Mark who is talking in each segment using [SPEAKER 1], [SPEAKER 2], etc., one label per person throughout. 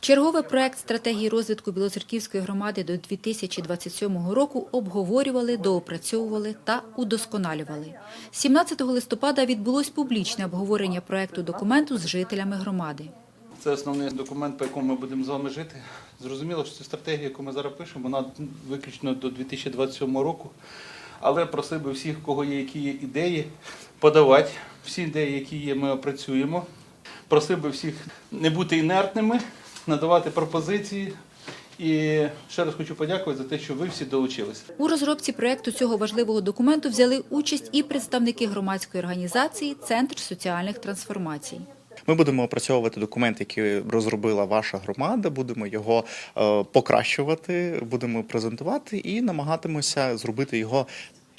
[SPEAKER 1] Черговий проект стратегії розвитку Білоцерківської громади до 2027 року обговорювали, доопрацьовували та удосконалювали. 17 листопада відбулось публічне обговорення проекту документу з жителями громади.
[SPEAKER 2] Це основний документ, по якому ми будемо з вами жити. Зрозуміло, що цю стратегію, яку ми зараз пишемо, вона виключно до 2027 року. Але просив би всіх, у кого є які є ідеї, подавати. Всі ідеї, які є, ми опрацюємо. Просив би всіх не бути інертними, надавати пропозиції. І ще раз хочу подякувати за те, що ви всі долучилися.
[SPEAKER 1] У розробці проекту цього важливого документу взяли участь і представники громадської організації Центр соціальних трансформацій.
[SPEAKER 3] Ми будемо опрацьовувати документ, який розробила ваша громада. Будемо його е, покращувати, будемо презентувати і намагатимося зробити його.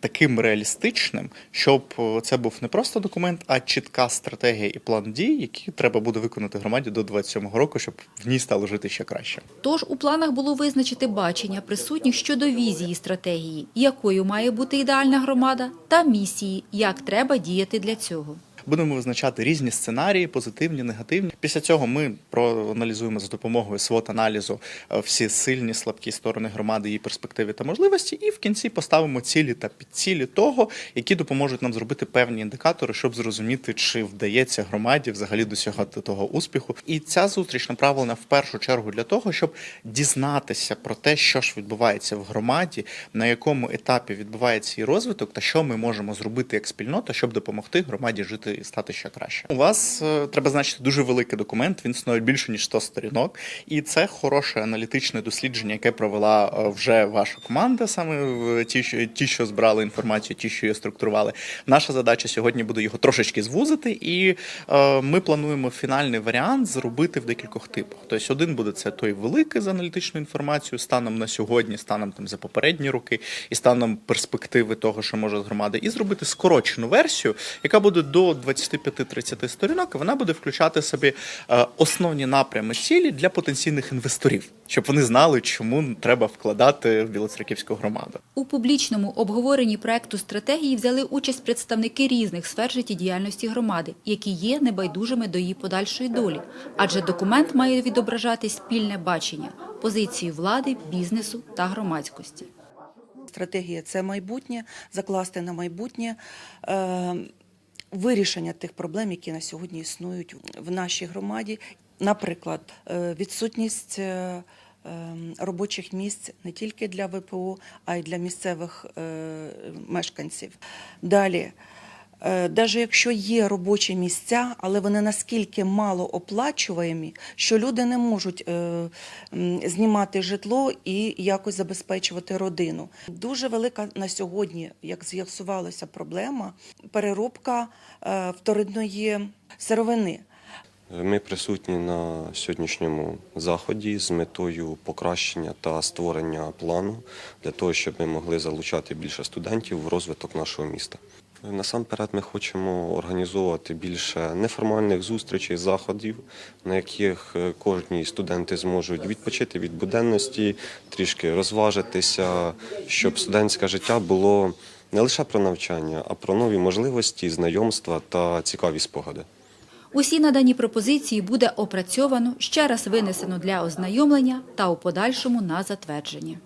[SPEAKER 3] Таким реалістичним, щоб е, це був не просто документ, а чітка стратегія і план дій, які треба буде виконати громаді до 27-го року, щоб в ній стало жити ще краще.
[SPEAKER 1] Тож у планах було визначити бачення присутніх щодо візії стратегії, якою має бути ідеальна громада, та місії, як треба діяти для цього.
[SPEAKER 3] Будемо визначати різні сценарії, позитивні, негативні. Після цього ми проаналізуємо за допомогою свот аналізу е, всі сильні, слабкі сторони громади, її перспективи та можливості, і в кінці поставимо цілі та підцілі того, які допоможуть нам зробити певні індикатори, щоб зрозуміти, чи вдається громаді взагалі досягати того успіху. І ця зустріч направлена в першу чергу для того, щоб дізнатися про те, що ж відбувається в громаді, на якому етапі відбувається її розвиток, та що ми можемо зробити як спільнота, щоб допомогти громаді жити і стати ще краще. У вас е, треба значити дуже великий документ. Він становить більше ніж 100 сторінок, і це хороше аналітичне дослідження, яке провела е, вже ваша команда, саме ті, ті, що збирали інформацію, ті, що її структурували. Наша задача сьогодні буде його трошечки звузити, і е, ми плануємо фінальний варіант зробити в декількох типах. Тобто, один буде це той великий з аналітичною інформацією, станом на сьогодні, станом там за попередні роки, і станом перспективи того, що може з громади, і зробити скорочену версію, яка буде до 25-30 сторінок. і Вона буде включати в собі е, основні напрями цілі для потенційних інвесторів, щоб вони знали, чому треба вкладати в Білоцерківську громаду.
[SPEAKER 1] У публічному обговоренні проекту стратегії взяли участь представники різних сфер життєдіяльності громади, які є небайдужими до її подальшої долі. Адже документ має відображати спільне бачення, позиції влади, бізнесу та громадськості.
[SPEAKER 4] Стратегія це майбутнє, закласти на майбутнє е, вирішення тих проблем, які на сьогодні існують в нашій громаді. Наприклад, е, відсутність е, е, робочих місць не тільки для ВПО, а й для місцевих мешканців. Далі. Навіть якщо є робочі місця, але вони наскільки мало оплачуваємі, що люди не можуть е, знімати житло і якось забезпечувати родину. Дуже велика на сьогодні, як з'ясувалося, проблема переробка е, вторинної сировини.
[SPEAKER 5] Ми присутні на сьогоднішньому заході з метою покращення та створення плану для того, щоб ми могли залучати більше студентів в розвиток нашого міста. Насамперед, ми хочемо організовувати більше неформальних зустрічей, заходів, на яких е, кожні студенти зможуть відпочити від буденності, трішки розважитися, щоб студентське життя було не лише про навчання, а про нові можливості, знайомства та цікаві спогади.
[SPEAKER 1] Усі надані пропозиції буде опрацьовано, ще раз винесено для ознайомлення та у подальшому на затвердження.